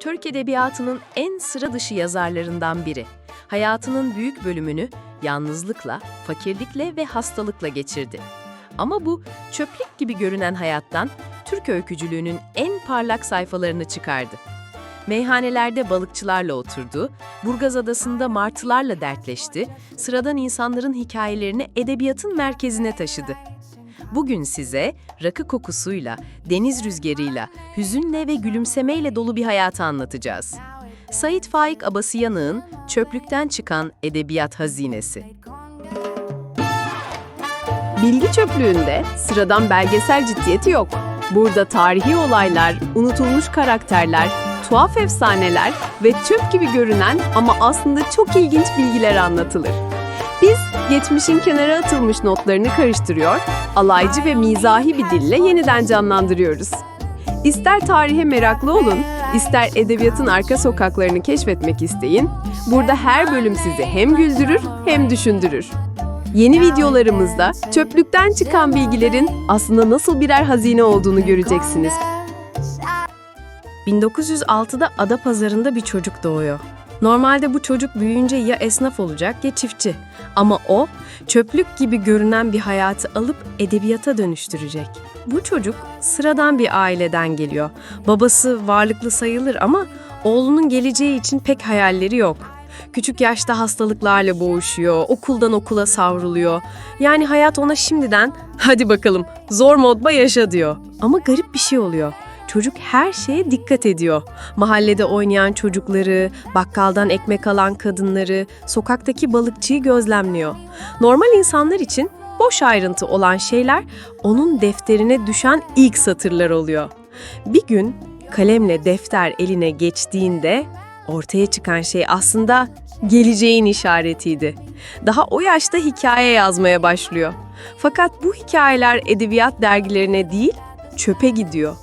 Türk Edebiyatı'nın en sıra dışı yazarlarından biri. Hayatının büyük bölümünü yalnızlıkla, fakirlikle ve hastalıkla geçirdi. Ama bu çöplük gibi görünen hayattan Türk öykücülüğünün en parlak sayfalarını çıkardı. Meyhanelerde balıkçılarla oturdu, Burgaz Adası'nda martılarla dertleşti, sıradan insanların hikayelerini edebiyatın merkezine taşıdı. Bugün size rakı kokusuyla, deniz rüzgarıyla, hüzünle ve gülümsemeyle dolu bir hayatı anlatacağız. Sait Faik Abasıyanık'ın Çöplükten Çıkan Edebiyat Hazinesi. Bilgi çöplüğünde sıradan belgesel ciddiyeti yok. Burada tarihi olaylar, unutulmuş karakterler, tuhaf efsaneler ve çöp gibi görünen ama aslında çok ilginç bilgiler anlatılır. Biz geçmişin kenara atılmış notlarını karıştırıyor, alaycı ve mizahi bir dille yeniden canlandırıyoruz. İster tarihe meraklı olun, ister edebiyatın arka sokaklarını keşfetmek isteyin, burada her bölüm sizi hem güldürür hem düşündürür. Yeni videolarımızda çöplükten çıkan bilgilerin aslında nasıl birer hazine olduğunu göreceksiniz. 1906'da Adapazarı'nda bir çocuk doğuyor. Normalde bu çocuk büyüyünce ya esnaf olacak ya çiftçi. Ama o çöplük gibi görünen bir hayatı alıp edebiyata dönüştürecek. Bu çocuk sıradan bir aileden geliyor. Babası varlıklı sayılır ama oğlunun geleceği için pek hayalleri yok. Küçük yaşta hastalıklarla boğuşuyor, okuldan okula savruluyor. Yani hayat ona şimdiden hadi bakalım zor modba yaşa diyor. Ama garip bir şey oluyor. Çocuk her şeye dikkat ediyor. Mahallede oynayan çocukları, bakkaldan ekmek alan kadınları, sokaktaki balıkçıyı gözlemliyor. Normal insanlar için boş ayrıntı olan şeyler onun defterine düşen ilk satırlar oluyor. Bir gün kalemle defter eline geçtiğinde ortaya çıkan şey aslında geleceğin işaretiydi. Daha o yaşta hikaye yazmaya başlıyor. Fakat bu hikayeler edebiyat dergilerine değil, çöpe gidiyor.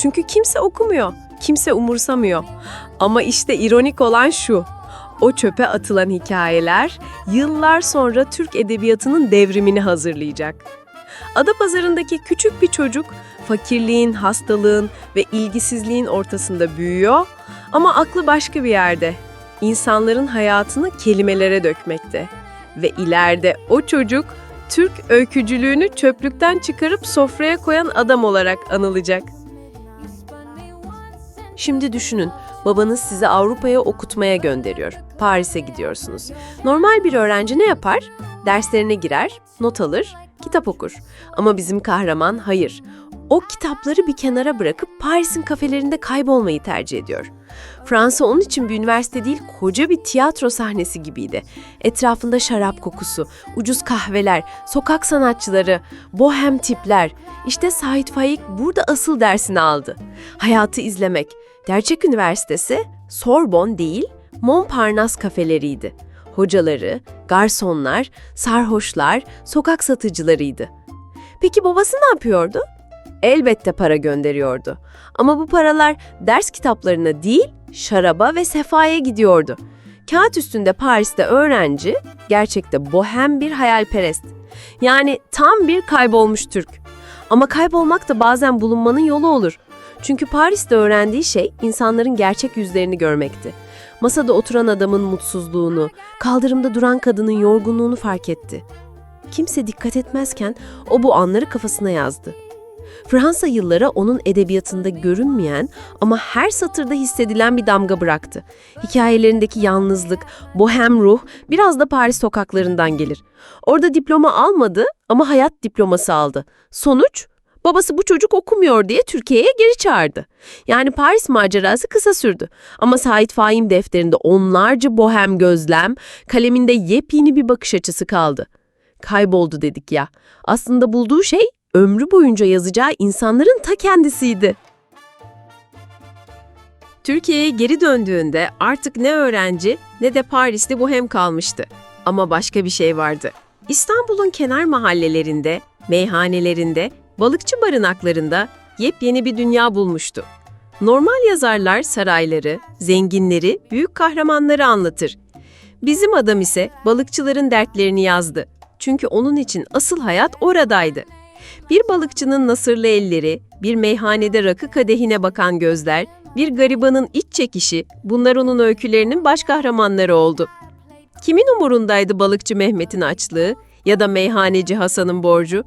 Çünkü kimse okumuyor, kimse umursamıyor. Ama işte ironik olan şu. O çöpe atılan hikayeler yıllar sonra Türk edebiyatının devrimini hazırlayacak. Adapazarı'ndaki küçük bir çocuk fakirliğin, hastalığın ve ilgisizliğin ortasında büyüyor ama aklı başka bir yerde. İnsanların hayatını kelimelere dökmekte. Ve ileride o çocuk Türk öykücülüğünü çöplükten çıkarıp sofraya koyan adam olarak anılacak. Şimdi düşünün, babanız sizi Avrupa'ya okutmaya gönderiyor. Paris'e gidiyorsunuz. Normal bir öğrenci ne yapar? Derslerine girer, not alır, kitap okur. Ama bizim kahraman hayır. O kitapları bir kenara bırakıp Paris'in kafelerinde kaybolmayı tercih ediyor. Fransa onun için bir üniversite değil, koca bir tiyatro sahnesi gibiydi. Etrafında şarap kokusu, ucuz kahveler, sokak sanatçıları, bohem tipler. İşte Sait Faik burada asıl dersini aldı. Hayatı izlemek. Gerçek üniversitesi Sorbonne değil, Montparnasse kafeleriydi. Hocaları, garsonlar, sarhoşlar, sokak satıcılarıydı. Peki babası ne yapıyordu? Elbette para gönderiyordu. Ama bu paralar ders kitaplarına değil, şaraba ve sefaya gidiyordu. Kağıt üstünde Paris'te öğrenci, gerçekte bohem bir hayalperest. Yani tam bir kaybolmuş Türk. Ama kaybolmak da bazen bulunmanın yolu olur. Çünkü Paris'te öğrendiği şey insanların gerçek yüzlerini görmekti. Masada oturan adamın mutsuzluğunu, kaldırımda duran kadının yorgunluğunu fark etti. Kimse dikkat etmezken o bu anları kafasına yazdı. Fransa yılları onun edebiyatında görünmeyen ama her satırda hissedilen bir damga bıraktı. Hikayelerindeki yalnızlık, bohem ruh biraz da Paris sokaklarından gelir. Orada diploma almadı ama hayat diploması aldı. Sonuç Babası bu çocuk okumuyor diye Türkiye'ye geri çağırdı. Yani Paris macerası kısa sürdü. Ama Sait Faim defterinde onlarca bohem gözlem, kaleminde yepyeni bir bakış açısı kaldı. Kayboldu dedik ya. Aslında bulduğu şey ömrü boyunca yazacağı insanların ta kendisiydi. Türkiye'ye geri döndüğünde artık ne öğrenci ne de Paris'te bohem kalmıştı. Ama başka bir şey vardı. İstanbul'un kenar mahallelerinde, meyhanelerinde, balıkçı barınaklarında yepyeni bir dünya bulmuştu. Normal yazarlar sarayları, zenginleri, büyük kahramanları anlatır. Bizim adam ise balıkçıların dertlerini yazdı. Çünkü onun için asıl hayat oradaydı. Bir balıkçının nasırlı elleri, bir meyhanede rakı kadehine bakan gözler, bir garibanın iç çekişi, bunlar onun öykülerinin baş kahramanları oldu. Kimin umurundaydı balıkçı Mehmet'in açlığı ya da meyhaneci Hasan'ın borcu?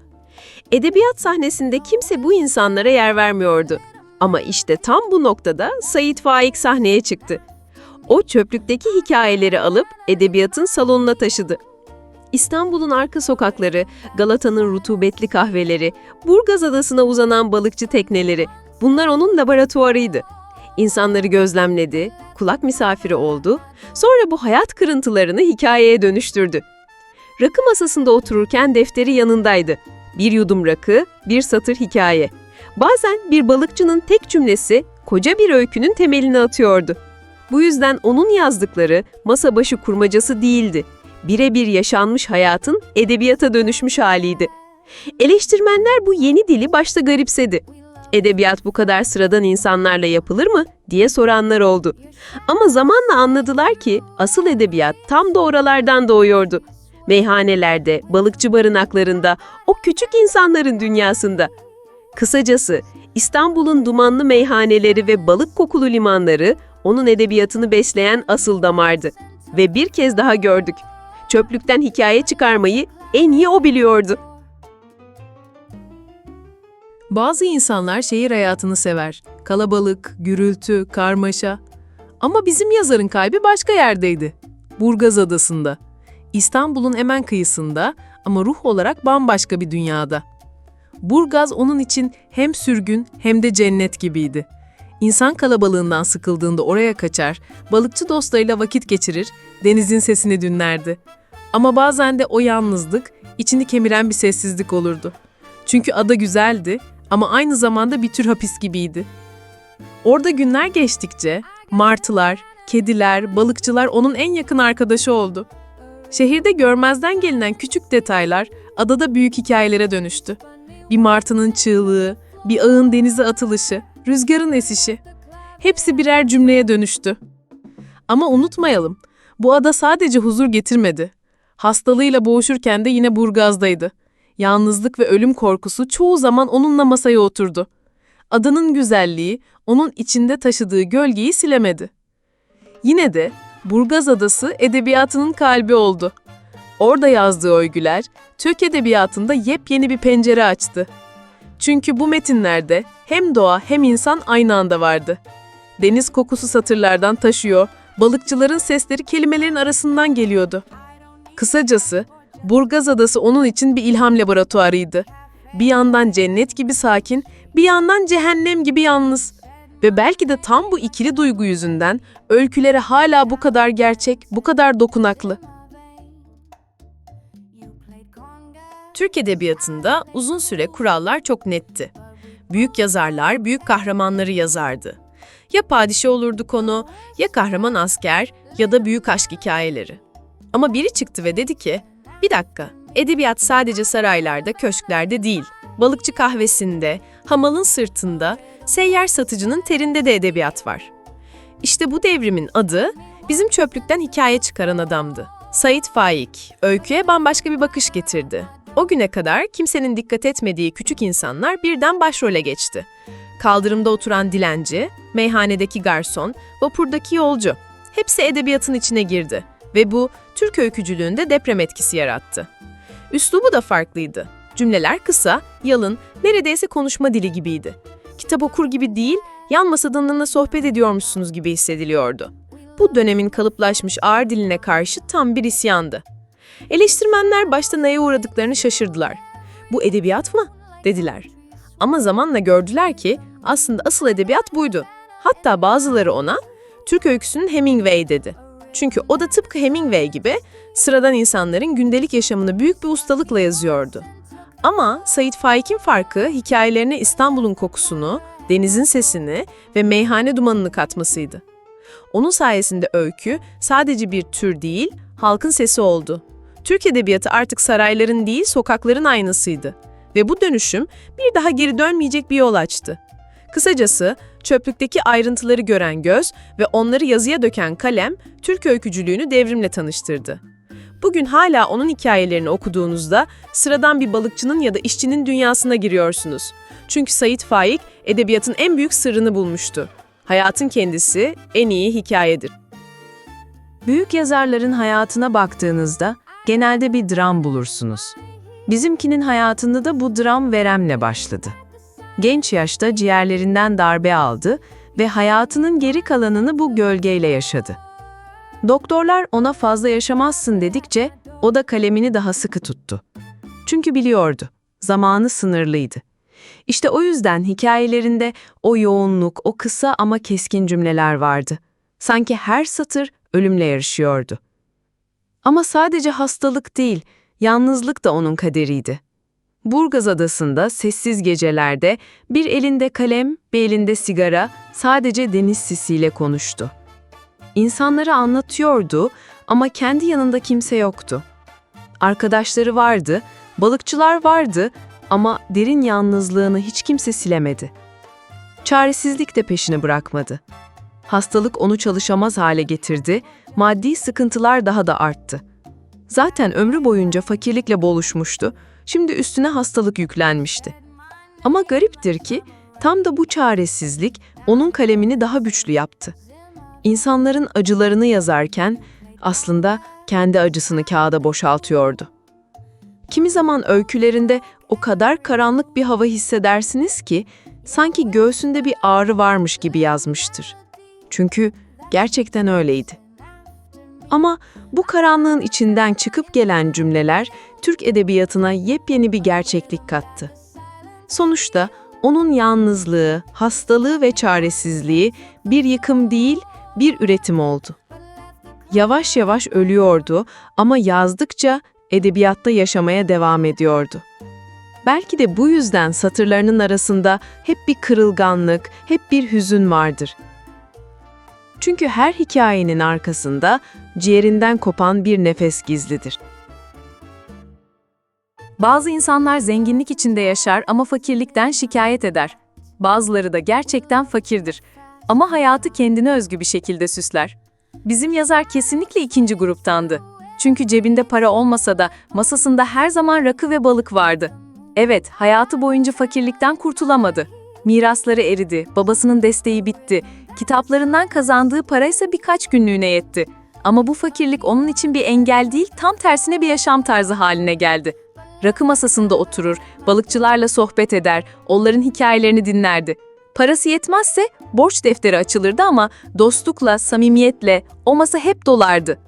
Edebiyat sahnesinde kimse bu insanlara yer vermiyordu. Ama işte tam bu noktada Sait Faik sahneye çıktı. O çöplükteki hikayeleri alıp edebiyatın salonuna taşıdı. İstanbul'un arka sokakları, Galata'nın rutubetli kahveleri, Burgaz Adası'na uzanan balıkçı tekneleri, bunlar onun laboratuvarıydı. İnsanları gözlemledi, kulak misafiri oldu, sonra bu hayat kırıntılarını hikayeye dönüştürdü. Rakı masasında otururken defteri yanındaydı. Bir yudum rakı, bir satır hikaye. Bazen bir balıkçının tek cümlesi koca bir öykünün temelini atıyordu. Bu yüzden onun yazdıkları masa başı kurmacası değildi. Birebir yaşanmış hayatın edebiyata dönüşmüş haliydi. Eleştirmenler bu yeni dili başta garipsedi. Edebiyat bu kadar sıradan insanlarla yapılır mı diye soranlar oldu. Ama zamanla anladılar ki asıl edebiyat tam da oralardan doğuyordu. Meyhanelerde, balıkçı barınaklarında, o küçük insanların dünyasında. Kısacası İstanbul'un dumanlı meyhaneleri ve balık kokulu limanları onun edebiyatını besleyen asıl damardı. Ve bir kez daha gördük. Çöplükten hikaye çıkarmayı en iyi o biliyordu. Bazı insanlar şehir hayatını sever. Kalabalık, gürültü, karmaşa. Ama bizim yazarın kalbi başka yerdeydi. Burgaz Adası'nda. İstanbul'un hemen kıyısında ama ruh olarak bambaşka bir dünyada. Burgaz onun için hem sürgün hem de cennet gibiydi. İnsan kalabalığından sıkıldığında oraya kaçar, balıkçı dostlarıyla vakit geçirir, denizin sesini dinlerdi. Ama bazen de o yalnızlık, içini kemiren bir sessizlik olurdu. Çünkü ada güzeldi ama aynı zamanda bir tür hapis gibiydi. Orada günler geçtikçe martılar, kediler, balıkçılar onun en yakın arkadaşı oldu. Şehirde görmezden gelinen küçük detaylar adada büyük hikayelere dönüştü. Bir martının çığlığı, bir ağın denize atılışı, rüzgarın esişi. Hepsi birer cümleye dönüştü. Ama unutmayalım, bu ada sadece huzur getirmedi. Hastalığıyla boğuşurken de yine Burgaz'daydı. Yalnızlık ve ölüm korkusu çoğu zaman onunla masaya oturdu. Adanın güzelliği onun içinde taşıdığı gölgeyi silemedi. Yine de Burgaz Adası edebiyatının kalbi oldu. Orada yazdığı öyküler Türk edebiyatında yepyeni bir pencere açtı. Çünkü bu metinlerde hem doğa hem insan aynı anda vardı. Deniz kokusu satırlardan taşıyor, balıkçıların sesleri kelimelerin arasından geliyordu. Kısacası Burgaz Adası onun için bir ilham laboratuvarıydı. Bir yandan cennet gibi sakin, bir yandan cehennem gibi yalnız. Ve belki de tam bu ikili duygu yüzünden öyküleri hala bu kadar gerçek, bu kadar dokunaklı. Türk edebiyatında uzun süre kurallar çok netti. Büyük yazarlar büyük kahramanları yazardı. Ya padişah olurdu konu, ya kahraman asker ya da büyük aşk hikayeleri. Ama biri çıktı ve dedi ki, bir dakika, edebiyat sadece saraylarda, köşklerde değil, balıkçı kahvesinde, hamalın sırtında, seyyar satıcının terinde de edebiyat var. İşte bu devrimin adı bizim çöplükten hikaye çıkaran adamdı. Sait Faik, öyküye bambaşka bir bakış getirdi. O güne kadar kimsenin dikkat etmediği küçük insanlar birden başrole geçti. Kaldırımda oturan dilenci, meyhanedeki garson, vapurdaki yolcu. Hepsi edebiyatın içine girdi ve bu Türk öykücülüğünde deprem etkisi yarattı. Üslubu da farklıydı. Cümleler kısa, yalın, neredeyse konuşma dili gibiydi. Kitap okur gibi değil, yan masadanla sohbet ediyormuşsunuz gibi hissediliyordu. Bu dönemin kalıplaşmış ağır diline karşı tam bir isyandı. Eleştirmenler başta neye uğradıklarını şaşırdılar. Bu edebiyat mı? dediler. Ama zamanla gördüler ki aslında asıl edebiyat buydu. Hatta bazıları ona Türk öyküsünün Hemingway dedi. Çünkü o da tıpkı Hemingway gibi sıradan insanların gündelik yaşamını büyük bir ustalıkla yazıyordu. Ama Sait Faik'in farkı hikayelerine İstanbul'un kokusunu, denizin sesini ve meyhane dumanını katmasıydı. Onun sayesinde öykü sadece bir tür değil, halkın sesi oldu. Türk edebiyatı artık sarayların değil, sokakların aynasıydı. Ve bu dönüşüm bir daha geri dönmeyecek bir yol açtı. Kısacası çöplükteki ayrıntıları gören göz ve onları yazıya döken kalem Türk öykücülüğünü devrimle tanıştırdı. Bugün hala onun hikayelerini okuduğunuzda sıradan bir balıkçının ya da işçinin dünyasına giriyorsunuz. Çünkü Sait Faik edebiyatın en büyük sırrını bulmuştu. Hayatın kendisi en iyi hikayedir. Büyük yazarların hayatına baktığınızda genelde bir dram bulursunuz. Bizimkinin hayatında da bu dram veremle başladı. Genç yaşta ciğerlerinden darbe aldı ve hayatının geri kalanını bu gölgeyle yaşadı. Doktorlar ona fazla yaşamazsın dedikçe o da kalemini daha sıkı tuttu. Çünkü biliyordu, zamanı sınırlıydı. İşte o yüzden hikayelerinde o yoğunluk, o kısa ama keskin cümleler vardı. Sanki her satır ölümle yarışıyordu. Ama sadece hastalık değil, yalnızlık da onun kaderiydi. Burgaz Adası'nda sessiz gecelerde bir elinde kalem, bir elinde sigara, sadece deniz sisiyle konuştu. İnsanlara anlatıyordu ama kendi yanında kimse yoktu. Arkadaşları vardı, balıkçılar vardı ama derin yalnızlığını hiç kimse silemedi. Çaresizlik de peşini bırakmadı. Hastalık onu çalışamaz hale getirdi, maddi sıkıntılar daha da arttı. Zaten ömrü boyunca fakirlikle boğuşmuştu, şimdi üstüne hastalık yüklenmişti. Ama gariptir ki tam da bu çaresizlik onun kalemini daha güçlü yaptı. İnsanların acılarını yazarken aslında kendi acısını kağıda boşaltıyordu. Kimi zaman öykülerinde o kadar karanlık bir hava hissedersiniz ki sanki göğsünde bir ağrı varmış gibi yazmıştır. Çünkü gerçekten öyleydi. Ama bu karanlığın içinden çıkıp gelen cümleler Türk edebiyatına yepyeni bir gerçeklik kattı. Sonuçta onun yalnızlığı, hastalığı ve çaresizliği bir yıkım değil, bir üretim oldu. Yavaş yavaş ölüyordu ama yazdıkça edebiyatta yaşamaya devam ediyordu. Belki de bu yüzden satırlarının arasında hep bir kırılganlık, hep bir hüzün vardır. Çünkü her hikayenin arkasında ciğerinden kopan bir nefes gizlidir. Bazı insanlar zenginlik içinde yaşar ama fakirlikten şikayet eder. Bazıları da gerçekten fakirdir ama hayatı kendine özgü bir şekilde süsler. Bizim yazar kesinlikle ikinci gruptandı. Çünkü cebinde para olmasa da masasında her zaman rakı ve balık vardı. Evet, hayatı boyunca fakirlikten kurtulamadı. Mirasları eridi, babasının desteği bitti, kitaplarından kazandığı para ise birkaç günlüğüne yetti. Ama bu fakirlik onun için bir engel değil, tam tersine bir yaşam tarzı haline geldi. Rakı masasında oturur, balıkçılarla sohbet eder, onların hikayelerini dinlerdi. Parası yetmezse borç defteri açılırdı ama dostlukla, samimiyetle o masa hep dolardı.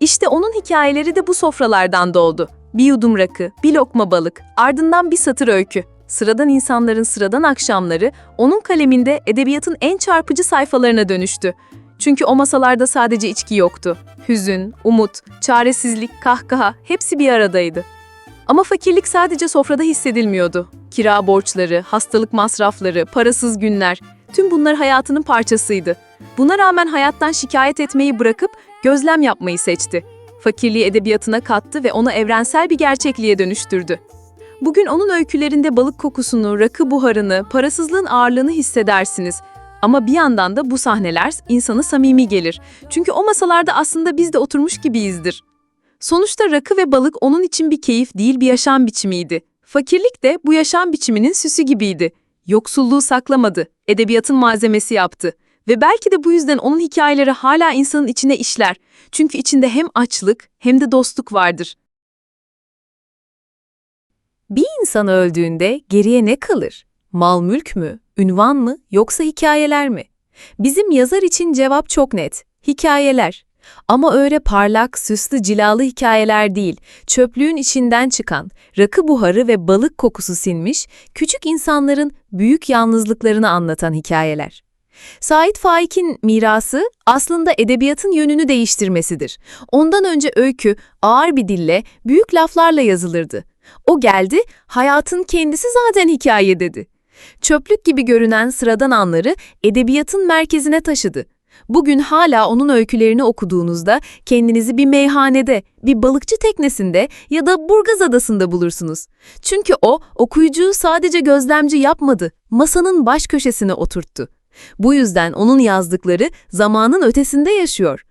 İşte onun hikayeleri de bu sofralardan doğdu. Bir yudum rakı, bir lokma balık, ardından bir satır öykü. Sıradan insanların sıradan akşamları onun kaleminde edebiyatın en çarpıcı sayfalarına dönüştü. Çünkü o masalarda sadece içki yoktu. Hüzün, umut, çaresizlik, kahkaha hepsi bir aradaydı. Ama fakirlik sadece sofrada hissedilmiyordu. Kira borçları, hastalık masrafları, parasız günler, tüm bunlar hayatının parçasıydı. Buna rağmen hayattan şikayet etmeyi bırakıp gözlem yapmayı seçti. Fakirliği edebiyatına kattı ve onu evrensel bir gerçekliğe dönüştürdü. Bugün onun öykülerinde balık kokusunu, rakı buharını, parasızlığın ağırlığını hissedersiniz. Ama bir yandan da bu sahneler insanı samimi gelir. Çünkü o masalarda aslında biz de oturmuş gibiyizdir. Sonuçta rakı ve balık onun için bir keyif değil bir yaşam biçimiydi. Fakirlik de bu yaşam biçiminin süsü gibiydi. Yoksulluğu saklamadı, edebiyatın malzemesi yaptı. Ve belki de bu yüzden onun hikayeleri hala insanın içine işler. Çünkü içinde hem açlık hem de dostluk vardır. Bir insan öldüğünde geriye ne kalır? Mal mülk mü, ünvan mı yoksa hikayeler mi? Bizim yazar için cevap çok net. Hikayeler. Ama öyle parlak, süslü, cilalı hikayeler değil, çöplüğün içinden çıkan, rakı buharı ve balık kokusu sinmiş, küçük insanların büyük yalnızlıklarını anlatan hikayeler. Sait Faik'in mirası aslında edebiyatın yönünü değiştirmesidir. Ondan önce öykü ağır bir dille, büyük laflarla yazılırdı. O geldi, hayatın kendisi zaten hikaye dedi. Çöplük gibi görünen sıradan anları edebiyatın merkezine taşıdı. Bugün hala onun öykülerini okuduğunuzda kendinizi bir meyhanede, bir balıkçı teknesinde ya da Burgaz Adası'nda bulursunuz. Çünkü o okuyucuyu sadece gözlemci yapmadı, masanın baş köşesine oturttu. Bu yüzden onun yazdıkları zamanın ötesinde yaşıyor.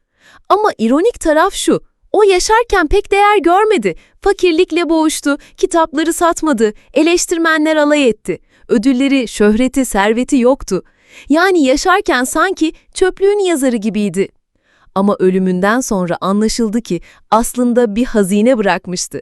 Ama ironik taraf şu, o yaşarken pek değer görmedi, fakirlikle boğuştu, kitapları satmadı, eleştirmenler alay etti. Ödülleri, şöhreti, serveti yoktu. Yani yaşarken sanki çöplüğün yazarı gibiydi. Ama ölümünden sonra anlaşıldı ki aslında bir hazine bırakmıştı.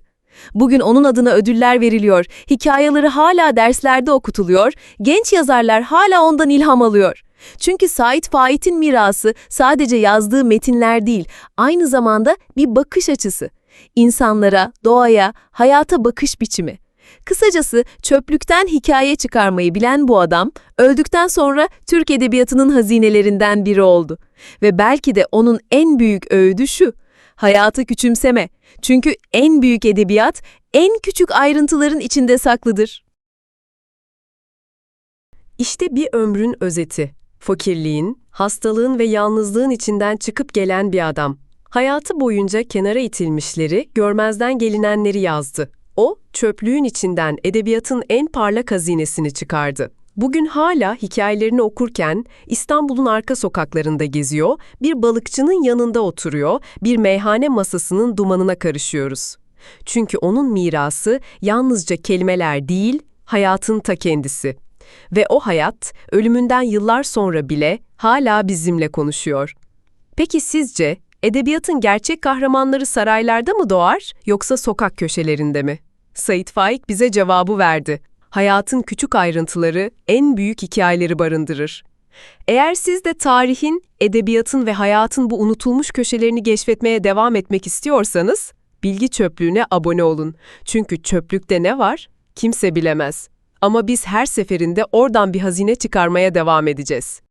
Bugün onun adına ödüller veriliyor, hikayeleri hala derslerde okutuluyor, genç yazarlar hala ondan ilham alıyor. Çünkü Sait Faik'in mirası sadece yazdığı metinler değil, aynı zamanda bir bakış açısı. İnsanlara, doğaya, hayata bakış biçimi. Kısacası çöplükten hikaye çıkarmayı bilen bu adam, öldükten sonra Türk Edebiyatı'nın hazinelerinden biri oldu. Ve belki de onun en büyük öğüdü şu, hayatı küçümseme. Çünkü en büyük edebiyat, en küçük ayrıntıların içinde saklıdır. İşte bir ömrün özeti. Fakirliğin, hastalığın ve yalnızlığın içinden çıkıp gelen bir adam. Hayatı boyunca kenara itilmişleri, görmezden gelinenleri yazdı. O, çöplüğün içinden edebiyatın en parlak hazinesini çıkardı. Bugün hala hikayelerini okurken İstanbul'un arka sokaklarında geziyor, bir balıkçının yanında oturuyor, bir meyhane masasının dumanına karışıyoruz. Çünkü onun mirası yalnızca kelimeler değil, hayatın ta kendisi. Ve o hayat ölümünden yıllar sonra bile hala bizimle konuşuyor. Peki sizce edebiyatın gerçek kahramanları saraylarda mı doğar yoksa sokak köşelerinde mi? Sait Faik bize cevabı verdi. Hayatın küçük ayrıntıları en büyük hikayeleri barındırır. Eğer siz de tarihin, edebiyatın ve hayatın bu unutulmuş köşelerini keşfetmeye devam etmek istiyorsanız, Bilgi Çöplüğü'ne abone olun. Çünkü çöplükte ne var? Kimse bilemez. Ama biz her seferinde oradan bir hazine çıkarmaya devam edeceğiz.